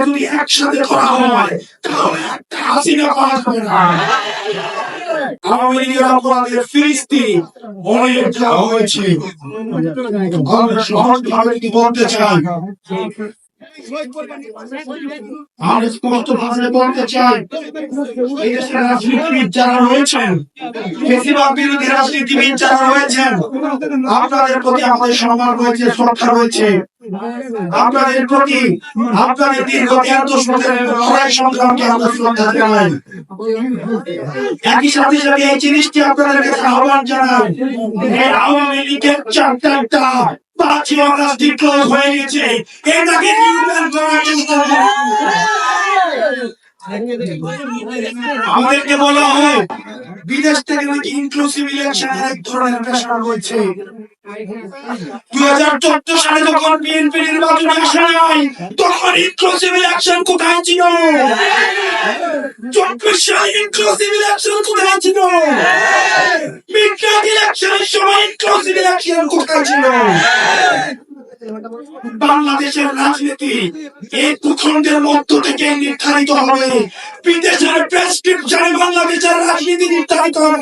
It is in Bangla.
যদি একসাথে করা হয়, তাহলে একটা হাসিনা পাওয়া যাবে না। আওয়ামী লীগের অপরাধের ফিরিস্তিনি অনেক হয়েছে। আমরা সহজভাবে কি বলতে চাই? বলতে এই দেশের রাজনীতিবিদ যারা রয়েছেন বেশিরভাগ বিরোধী রাজনীতিবিদ যারা রয়েছেন আপনাদের প্রতি আমাদের সম্মান রয়েছে শ্রদ্ধা রয়েছে আপনাদের প্রতি আপনাদের দীর্ঘ দশ বছরের লড়াই সংগ্রামকে আমরা শ্রদ্ধা জানাই একই সাথে সাথে এই জিনিসটি আপনাদের কাছে আহ্বান জানাই আওয়ামী লীগের চারটা পাঁচ রাজনীতি ক্লোজ হয়ে গেছে। এটাকে নির্মূল করার চেষ্টা আমাদেরকে বলা হয়, বিদেশ থেকে নাকি ইনক্লুসিভ ইলেকশন এক ধরনের প্রেশার রয়েছে। দুই হাজার চোদ্দ সালে যখন বিএনপি নির্বাচনে আসে তখন ইনক্লুসিভ ইলেকশন কোথায় ছিল? সালে ইনক্লুসিভ ইলেকশন কোথায় ছিল মিডনাইট ইলেকশনের সময় ইনক্লুসিভ ইলেকশন কোথায় ছিল বাংলাদেশের রাজনীতি এই ভূখণ্ডের মধ্য থেকে নির্ধারিত হবে বিদেশের প্রেসক্রিপশনে বাংলাদেশের রাজনীতি নির্ধারিত হবে।